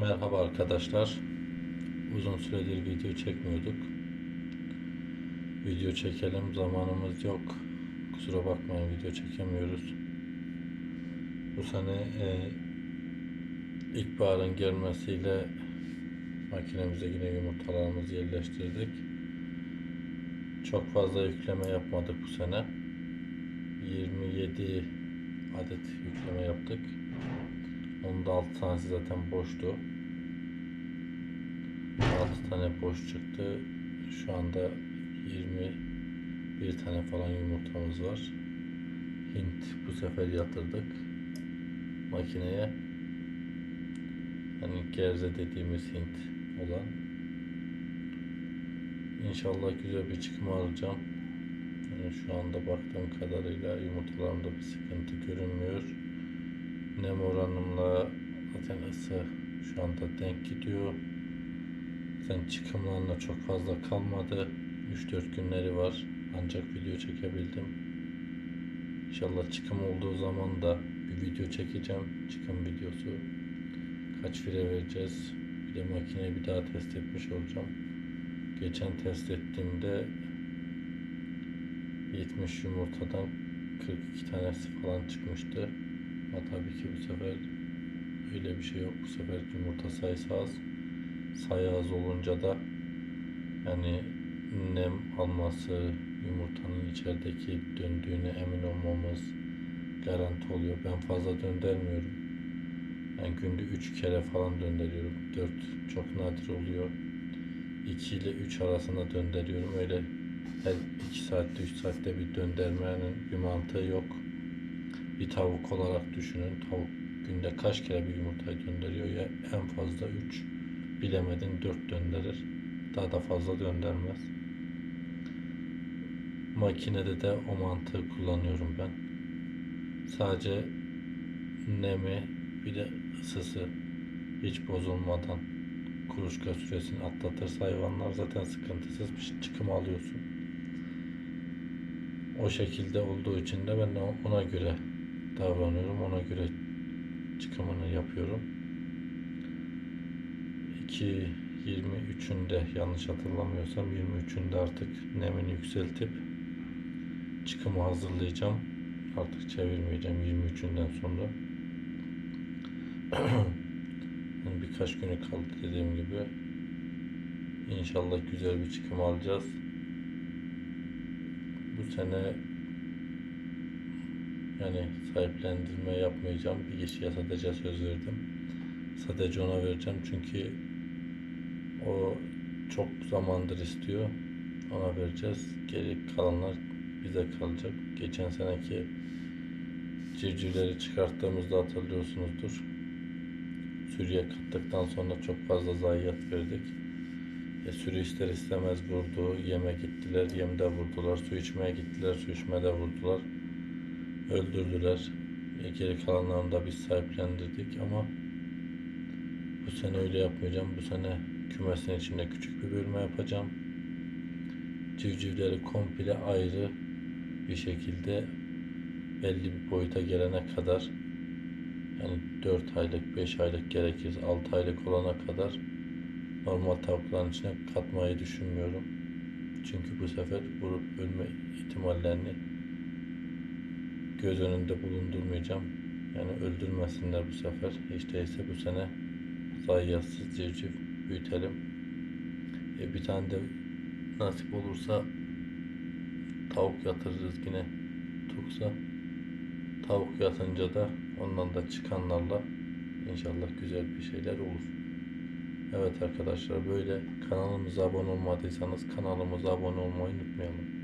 Merhaba arkadaşlar. Uzun süredir video çekmiyorduk. Video çekelim zamanımız yok. Kusura bakmayın video çekemiyoruz. Bu sene e, ilkbaharın gelmesiyle makinemize yine yumurtalarımızı yerleştirdik. Çok fazla yükleme yapmadık bu sene. 27 adet yükleme yaptık. Onda 6 tanesi zaten boştu. 6 tane boş çıktı. Şu anda 21 tane falan yumurtamız var. Hint bu sefer yatırdık makineye. Hani gerze dediğimiz Hint olan. İnşallah güzel bir çıkma alacağım. Yani şu anda baktığım kadarıyla yumurtalarımda bir sıkıntı görünmüyor. Nem oranımla zaten ısı şu anda denk gidiyor. Zaten çıkımlarına çok fazla kalmadı. 3-4 günleri var. Ancak video çekebildim. İnşallah çıkım olduğu zaman da bir video çekeceğim. Çıkım videosu. Kaç fire vereceğiz. Bir de makineyi bir daha test etmiş olacağım. Geçen test ettiğimde 70 yumurtadan 42 tanesi falan çıkmıştı. Ama tabii ki bu sefer öyle bir şey yok. Bu sefer yumurta sayısı az. Sayı az olunca da yani nem alması, yumurtanın içerideki döndüğüne emin olmamız garanti oluyor. Ben fazla döndürmüyorum. Ben günde 3 kere falan döndürüyorum. 4 çok nadir oluyor. 2 ile 3 arasında döndürüyorum. Öyle her 2 saatte 3 saatte bir döndürmenin bir mantığı yok. Bir tavuk olarak düşünün. Tavuk günde kaç kere bir yumurtayı döndürüyor ya en fazla 3 bilemedin 4 döndürür. Daha da fazla döndürmez. Makinede de o mantığı kullanıyorum ben. Sadece nemi bir de ısısı hiç bozulmadan kuluçka süresini atlatırsa hayvanlar zaten sıkıntısız bir çıkım alıyorsun. O şekilde olduğu için de ben de ona göre davranıyorum. Ona göre çıkımını yapıyorum. 2 23'ünde yanlış hatırlamıyorsam 23'ünde artık nemini yükseltip çıkımı hazırlayacağım. Artık çevirmeyeceğim 23'ünden sonra. yani birkaç günü kaldı dediğim gibi. İnşallah güzel bir çıkım alacağız. Bu sene yani sahiplendirme yapmayacağım. Bir kişiye sadece söz verdim. Sadece ona vereceğim çünkü o çok zamandır istiyor. Ona vereceğiz. Geri kalanlar bize kalacak. Geçen seneki civcivleri çıkarttığımızda hatırlıyorsunuzdur. Sürüye kattıktan sonra çok fazla zayiat verdik. E, sürü ister istemez vurdu. Yeme gittiler, yemde vurdular. Su içmeye gittiler, su içmede vurdular. Öldürdüler. E, geri kalanlarını da biz sahiplendirdik ama bu sene öyle yapmayacağım. Bu sene kümesin içinde küçük bir bölme yapacağım. Civcivleri komple ayrı bir şekilde belli bir boyuta gelene kadar yani 4 aylık, 5 aylık gerekirse 6 aylık olana kadar normal tavukların içine katmayı düşünmüyorum. Çünkü bu sefer vurup ölme ihtimallerini göz önünde bulundurmayacağım. Yani öldürmesinler bu sefer. Hiç değilse bu sene zayiatsız civciv büyütelim. E, bir tane de nasip olursa tavuk yatırırız yine tuksa. Tavuk yatınca da ondan da çıkanlarla inşallah güzel bir şeyler olur. Evet arkadaşlar böyle kanalımıza abone olmadıysanız kanalımıza abone olmayı unutmayalım.